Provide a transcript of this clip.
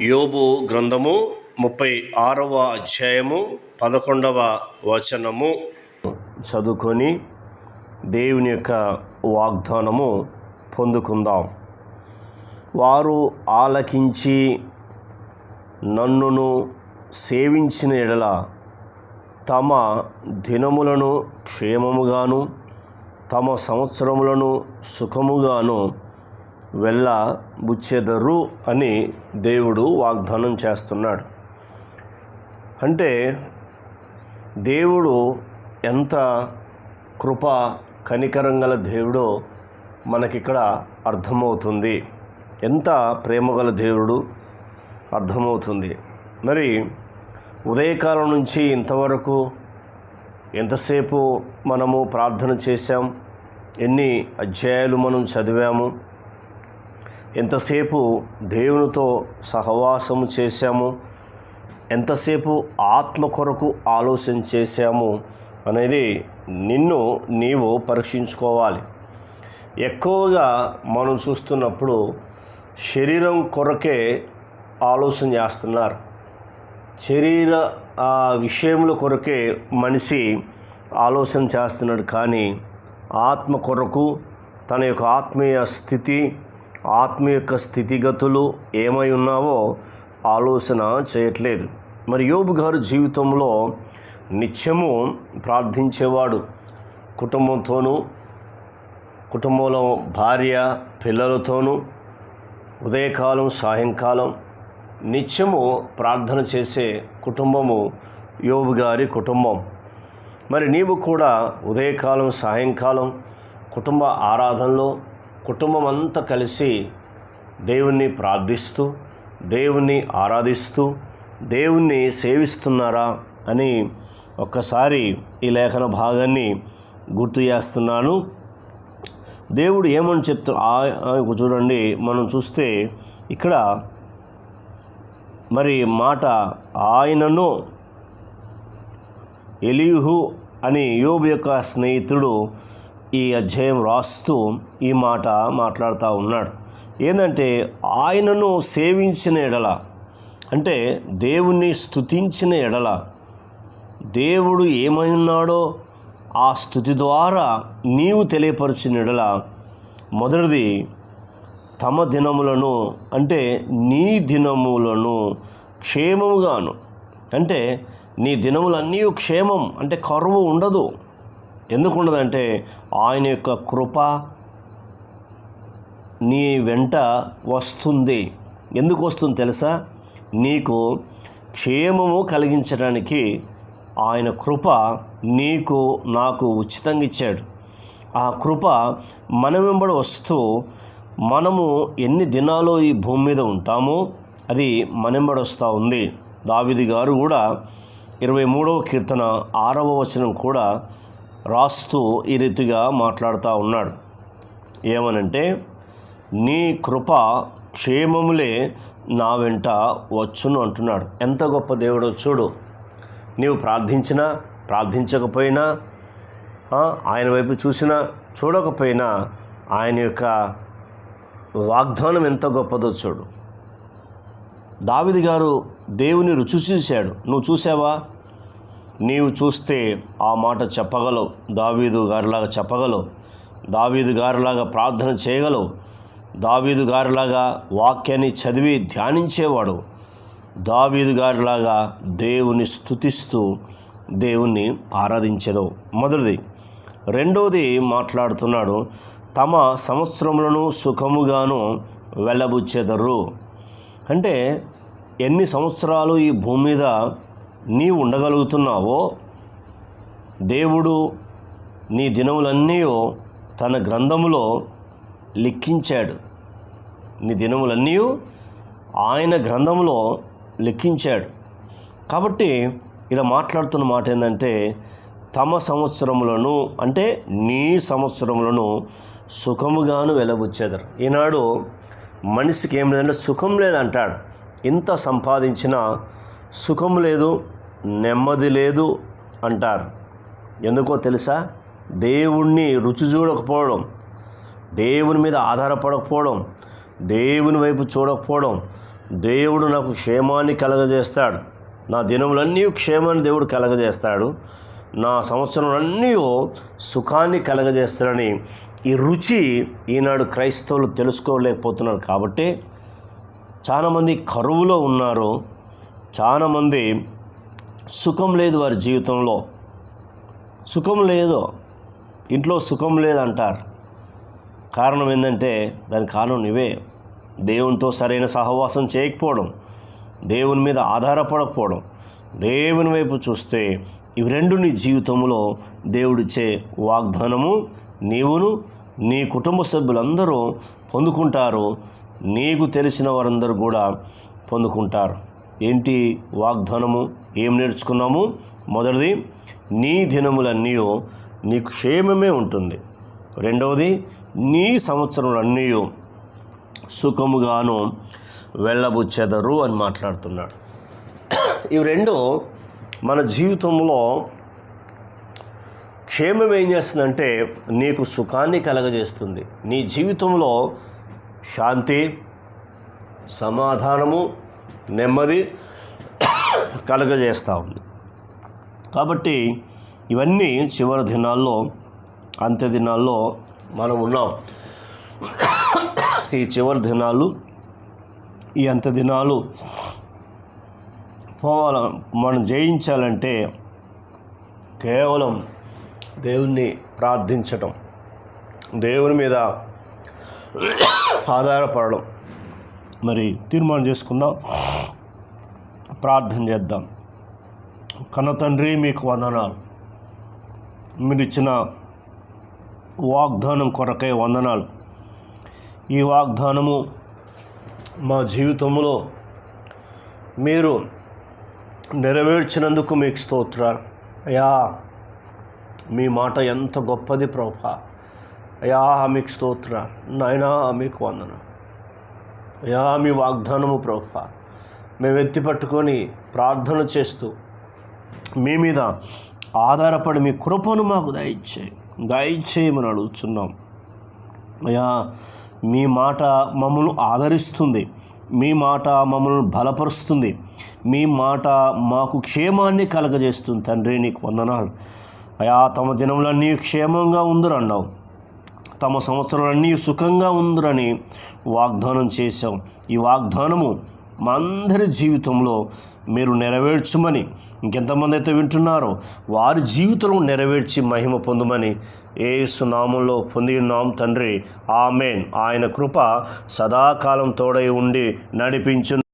యోబు గ్రంథము ముప్పై ఆరవ అధ్యాయము పదకొండవ వచనము. చదువుకొని దేవుని యొక్క వాగ్దానము పొందుకుందాం. వారు ఆలకించి నన్నును సేవించిన ఎడల తమ దినములను క్షేమముగాను తమ సంవత్సరములను సుఖముగాను వెళ్ళబుచ్చెదరు అని దేవుడు వాగ్దానం చేస్తున్నాడు. అంటే దేవుడు ఎంత కృప కనికరం గల దేవుడో మనకిక్కడ అర్థమవుతుంది. ఎంత ప్రేమగల దేవుడు అర్థమవుతుంది. మరి ఉదయకాలం నుంచి ఇంతవరకు ఎంతసేపు మనము ప్రార్థన చేశాం? ఎన్ని అధ్యాయాలు మనం చదివాము? ఎంతసేపు దేవునితో సహవాసము చేశాము? ఎంతసేపు ఆత్మ కొరకు ఆలోచన చేశాము అనేది నిన్ను నీవు పరీక్షించుకోవాలి. ఎక్కువగా మనం చూస్తున్నప్పుడు శరీరం కొరకే ఆలోచన చేస్తున్నారు. శరీర ఆ విషయముల కొరకే మనిషి ఆలోచన చేస్తున్నాడు కానీ ఆత్మ కొరకు తన యొక్క ఆత్మీయ స్థితి ఆత్మ యొక్క స్థితిగతులు ఏమై ఉన్నావో ఆలోచన చేయట్లేదు. మరి యోబు గారు జీవితంలో నిత్యము ప్రార్థించేవాడు. కుటుంబంతోనూ కుటుంబంలో భార్య పిల్లలతోనూ ఉదయకాలం సాయంకాలం నిత్యము ప్రార్థన చేసే కుటుంబము యోబు గారి కుటుంబం. మరి నీవు కూడా ఉదయకాలం సాయంకాలం కుటుంబ ఆరాధనలో కుటుంబం అంతా కలిసి దేవుణ్ణి ప్రార్థిస్తూ దేవుణ్ణి ఆరాధిస్తూ దేవుణ్ణి సేవిస్తున్నారా అని ఒక్కసారి ఈ లేఖన భాగాన్ని గుర్తు చేస్తున్నాను. దేవుడు ఏమని చెప్తు చూడండి మనం చూస్తే ఇక్కడ మరి మాట ఆయనను ఎలీహు అని యోబు యొక్క స్నేహితుడు ఈ అధ్యాయం రాస్తూ ఈ మాట మాట్లాడుతూ ఉన్నాడు. ఏంటంటే ఆయనను సేవించిన ఎడల అంటే దేవుణ్ణి స్థుతించిన ఎడల దేవుడు ఏమైనాడో ఆ స్థుతి ద్వారా నీవు తెలియపరిచిన ఎడల మొదటిది తమ దినములను అంటే నీ దినములను క్షేమముగాను అంటే నీ దినములన్నీ క్షేమం అంటే కరువు ఉండదు. ఎందుకు ఉండదంటే ఆయన యొక్క కృప నీ వెంట వస్తుంది. ఎందుకు వస్తుంది తెలుసా? నీకు క్షేమము కలిగించడానికి ఆయన కృప నీకు నాకు ఉచితంగా ఇచ్చాడు. ఆ కృప మన వెంబడి వస్తూ మనము ఎన్ని దినాలు ఈ భూమి మీద ఉంటామో అది మన వెంబడి వస్తూ ఉంది. దావిది గారు కూడా ఇరవై మూడవ కీర్తన ఆరవ వచనం కూడా రాస్తూ ఈ రీతిగా మాట్లాడుతూ ఉన్నాడు. ఏమనంటే నీ కృప క్షేమములే నా వెంట వచ్చును అంటున్నాడు. ఎంత గొప్ప దేవుడో చూడు. నీవు ప్రార్థించినా ప్రార్థించకపోయినా ఆయన వైపు చూసినా చూడకపోయినా ఆయన యొక్క వాగ్దానం ఎంత గొప్పదో చూడు. దావిది గారు దేవుని రుచి చూశాడు. నువ్వు చూసావా నీవు చూస్తే ఆ మాట చెప్పగలవు. దావీదు గారిలాగా చెప్పగలవు. దావీదు గారిలాగా ప్రార్థన చేయగలవు. దావీదు గారిలాగా వాక్యాన్ని చదివి ధ్యానించేవాడు. దావీదు గారిలాగా దేవుని స్తుతిస్తూ దేవుణ్ణి ఆరాధించేదో మొదటిది రెండవది మాట్లాడుతున్నాడు తమ సంవత్సరములను సుఖముగాను వెళ్ళబుచ్చెదరు అంటే ఎన్ని సంవత్సరాలు ఈ భూమి మీద నీవు ఉండగలుగుతున్నావో దేవుడు నీ దినములన్నీ తన గ్రంథములో లిఖించాడు. నీ దినములన్నీ ఆయన గ్రంథంలో లిఖించాడు. కాబట్టి ఇలా మాట్లాడుతున్న మాట ఏంటంటే తమ సంవత్సరములను అంటే నీ సంవత్సరములను సుఖముగాను వెలబుచ్చేదరు. ఈనాడు మనిషికి ఏం లేదంటే సుఖం లేదంటాడు. ఇంత సంపాదించినా సుఖం లేదు నెమ్మది లేదు అంటారు. ఎందుకో తెలుసా? దేవుణ్ణి రుచి చూడకపోవడం దేవుని మీద ఆధారపడకపోవడం దేవుని వైపు చూడకపోవడం దేవుడు నాకు క్షేమాన్ని కలగజేస్తాడు. నా దినములన్నీ క్షేమాన్ని దేవుడు కలగజేస్తాడు. నా సంవత్సరాలన్నీ సుఖాన్ని కలగజేస్తాడని ఈ రుచి ఈనాడు క్రైస్తవులు తెలుసుకోలేకపోతున్నారు కాబట్టి చాలామంది కరువులో ఉన్నారు. చాలామంది సుఖం లేదు వారి జీవితంలో. సుఖం లేదు. ఇంట్లో సుఖం లేదంటారు. కారణం ఏంటంటే దాని కారణం నువ్వే దేవునితో సరైన సహవాసం చేయకపోవడం దేవుని మీద ఆధారపడకపోవడం. దేవుని వైపు చూస్తే ఇవి రెండు నీ జీవితంలో దేవుడిచ్చే వాగ్దానము నీవును నీ కుటుంబ సభ్యులందరూ పొందుకుంటారు. నీకు తెలిసిన వారందరూ కూడా పొందుకుంటారు. ఏంటి వాగ్దానము? ఏం నేర్చుకున్నాము? మొదటిది నీ దినములన్నీ నీకు క్షేమమే ఉంటుంది. రెండవది నీ సంవత్సరములన్నీ సుఖముగాను వెళ్ళబుచ్చెదరు అని మాట్లాడుతున్నాడు. ఇవి రెండు మన జీవితంలో క్షేమం ఏం చేస్తుందంటే నీకు సుఖాన్ని కలగజేస్తుంది. నీ జీవితంలో శాంతి సమాధానము నెమ్మది కలగజేస్తూ ఉంది. కాబట్టి ఇవన్నీ చివరి దినాల్లో అంత్య దినాల్లో మనం ఉన్నాం. ఈ చివరి దినాలు ఈ అంత్య దినాలు పోవాల మనం జయించాలంటే కేవలం దేవుణ్ణి ప్రార్థించటం దేవుని మీద ఆధారపడడం. మరి తీర్మానం చేసుకుందాం. ప్రార్థన చేద్దాం. కనతండ్రి తండ్రి మీకు వందనాలు. మీరు ఇచ్చిన వాగ్దానం కొరకై వందనాలు. ఈ వాగ్దానము మా జీవితంలో మీరు నెరవేర్చినందుకు మీకు స్తోత్రాలు. అయ్యా మీ మాట ఎంత గొప్పది ప్రభా. అయ్యా మీకు స్తోత్ర నాయనా మీకు వందన అయ్యా మీ వాగ్దానము ప్రభా. మేము ఎత్తి పట్టుకొని ప్రార్థన చేస్తూ మీ మీద ఆధారపడి మీ కృపను మాకు దయచేయి దయచేయమని అడుగుతున్నాం అయ్యా మీ మాట మమ్మల్ని ఆదరిస్తుంది. మీ మాట మమ్మల్ని బలపరుస్తుంది. మీ మాట మాకు క్షేమాన్ని కలగజేస్తుంది. తండ్రి నీకు వందనాలు. అయా తమ దినములన్నీ క్షేమంగా ఉందరన్నావు. తమ సంవత్సరాలన్నీ సుఖంగా ఉందరని వాగ్దానం చేశాం ఈ వాగ్దానము మా అందరి జీవితంలో మీరు నెరవేర్చమని ఇంకెంతమంది అయితే వింటున్నారో వారి జీవితంలో నెరవేర్చి మహిమ పొందమని ఏసు నామంలో పొంది ఉన్నాం తండ్రి. ఆమెన్. ఆయన కృప సదాకాలం తోడై ఉండి నడిపించు